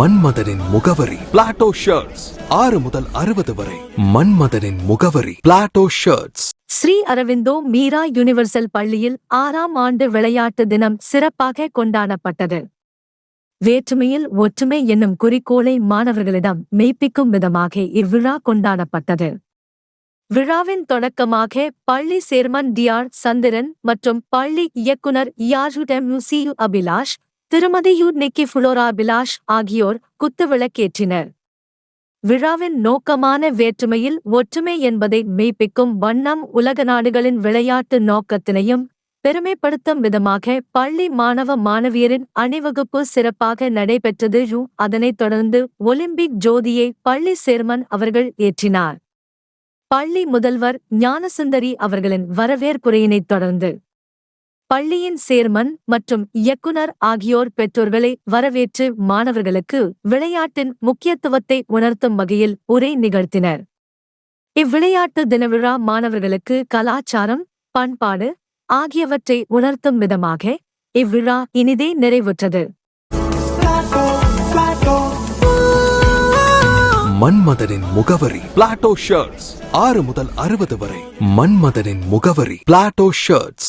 மன்மதனின் முகவரி. Plato shirts ஆறு முதல் அறுபது வரை. மன்மதனின் முகவரி. Plato shirts Sri Aurobindo Mira universal பள்ளியில் ஆறாம் ஆண்டு விளையாட்டு தினம் சிறப்பாக கொண்டாடப்பட்டது. வேற்றுமையில் ஒற்றுமை என்னும் குறிக்கோளை மாணவர்களிடம் மெய்ப்பிக்கும் விதமாக இவ்விழா கொண்டாடப்பட்டது. விழாவின் தொடக்கமாக பள்ளி சேர்மன் டிஆர் சந்திரன் மற்றும் பள்ளி இயக்குனர் இயாஜுடெம்யூசியு அபிலாஷ் திருமதி நிக்கி புளோரா பிலாஷ் ஆகியோர் குத்துவிளக்கேற்றினர். விழாவின் நோக்கமான வேற்றுமையில் ஒற்றுமை என்பதை மெய்ப்பிக்கும் வண்ணம் உலக நாடுகளின் விளையாட்டு நோக்கத்தினையும் பெருமைப்படுத்தும் விதமாக பள்ளி மாணவ மாணவியரின் அணிவகுப்பு சிறப்பாக நடைபெற்றது அதனைத் தொடர்ந்து ஒலிம்பிக் ஜோதியை பள்ளி சேர்மன் அவர்கள் ஏற்றினார். பள்ளி முதல்வர் ஞானசுந்தரி அவர்களின் வரவேற்புரையினைத் தொடர்ந்து பள்ளியின் சேர்மன் மற்றும் இயக்குனர் ஆகியோர் பெற்றோர்களை வரவேற்று மாணவர்களுக்கு விளையாட்டின் முக்கியத்துவத்தை உணர்த்தும் வகையில் உரை நிகழ்த்தினர். இவ்விளையாட்டு தினவிழா மாணவர்களுக்கு கலாச்சாரம் பண்பாடு ஆகியவற்றை உணர்த்தும் விதமாக இவ்விழா இனிதே நிறைவுற்றது. மன்மதனின் முகவரி பிளாட்டோ ஷர்ட்ஸ் ஆறு முதல் அறுபது வரை. மன்மதனின் முகவரி பிளாட்டோ ஷர்ட்ஸ்